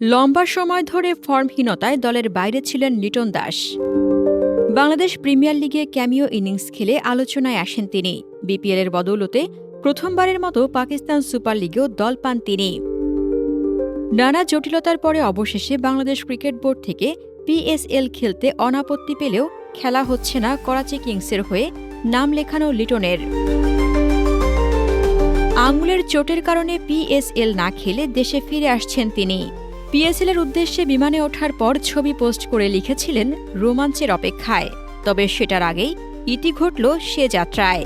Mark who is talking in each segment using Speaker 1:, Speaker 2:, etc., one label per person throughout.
Speaker 1: লম্বা সময় ধরে ফর্মহীনতায় দলের বাইরে ছিলেন লিটন দাস। বাংলাদেশ প্রিমিয়ার লিগে ক্যামিও ইনিংস খেলে আলোচনায় আসেন তিনি। বিপিএলের বদৌলতে প্রথমবারের মতো পাকিস্তান সুপার লিগেও দল পান তিনি। নানা জটিলতার পরে অবশেষে বাংলাদেশ ক্রিকেট বোর্ড থেকে পিএসএল খেলতে অনাপত্তি পেলেও খেলা হচ্ছে না করাচি কিংসের হয়ে নাম লেখানো লিটনের। আঙুলের চোটের কারণে পিএসএল না খেলে দেশে ফিরে আসছেন তিনি। পিএসএল এর উদ্দেশ্যে বিমানে ওঠার পর ছবি পোস্ট করে লিখেছিলেন রোমাঞ্চের অপেক্ষায়, তবে সেটার আগেই ইতি ঘটল সে যাত্রায়।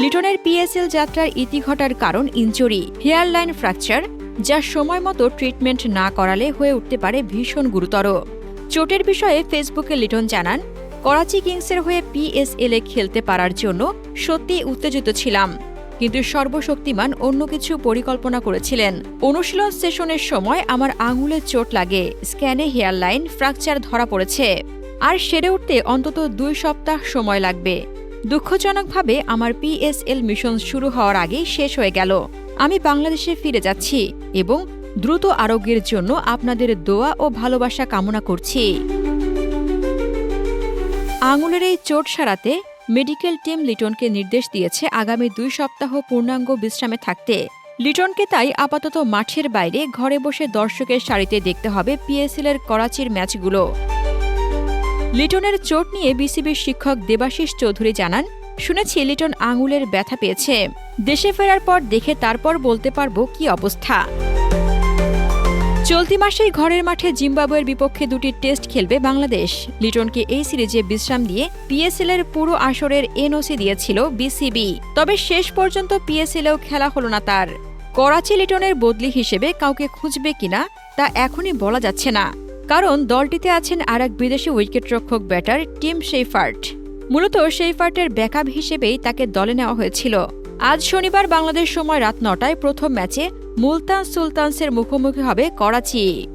Speaker 1: লিটনের পিএসএল যাত্রার ইতি ঘটার কারণ ইঞ্জুরি হেয়ার লাইন ফ্র্যাকচার, যা সময় মতো ট্রিটমেন্ট না করালে হয়ে উঠতে পারে ভীষণ গুরুতর। চোটের বিষয়ে ফেসবুকে লিটন জানান, করাচি কিংসের হয়ে পিএসএল খেলতে পারার জন্য সত্যিই উত্তেজিত ছিলাম। কিন্তু সর্বশক্তিমান অন্য কিছু পরিকল্পনা করেছিলেন। অনুশীলন সেশনের সময় আমার আঙুলে চোট লাগে, স্ক্যানে হেয়ার লাইন ফ্র্যাকচার ধরা পড়েছে। আর সেরে উঠতে অন্তত দুই সপ্তাহ সময় লাগবে। দুঃখজনকভাবে আমার পিএসএল মিশন শুরু হওয়ার আগেই শেষ হয়ে গেল। আমি বাংলাদেশে ফিরে যাচ্ছি এবং দ্রুত আরোগ্যের জন্য আপনাদের দোয়া ও ভালোবাসা কামনা করছি। আঙুলের এই চোট সারাতে মেডিকেল টিম লিটনকে নির্দেশ দিয়েছে আগামী দুই সপ্তাহ পূর্ণাঙ্গ বিশ্রামে থাকতে। লিটনকে তাই আপাতত মাঠের বাইরে ঘরে বসে দর্শকের সারিতে দেখতে হবে পিএসএল এর করাচির ম্যাচগুলো। লিটনের চোট নিয়ে বিসিবির শিক্ষক দেবাশিস চৌধুরী জানান, শুনেছি লিটন আঙুলের ব্যথা পেয়েছে। দেশে ফেরার পর দেখে তারপর বলতে পারব কি অবস্থা। চলতি মাসেই ঘরের মাঠে জিম্বাবুয়ের বিপক্ষে দুটি টেস্ট খেলবে বাংলাদেশ। লিটনকে এই সিরিজে বিশ্রাম দিয়ে পিএসএল এর পুরো আসরের এনওসি দিয়েছিল বিসিবি। তবে শেষ পর্যন্ত পিএসএলেও খেলা হলো না তার। করাচি লিটনের বদলি হিসেবে কাউকে খুঁজবে কিনা তা এখনই বলা যাচ্ছে না। কারণ দলটিতে আছেন আর এক বিদেশি উইকেটরক্ষক ব্যাটার টিম শেফার্ট মূলত শেফার্টের ব্যাকআপ হিসেবেই তাকে দলে নেওয়া হয়েছিল। আজ শনিবার বাংলাদেশ সময় রাত নটায় প্রথম ম্যাচে মুলতান সুলতানসের মুখোমুখি হবে করাচি।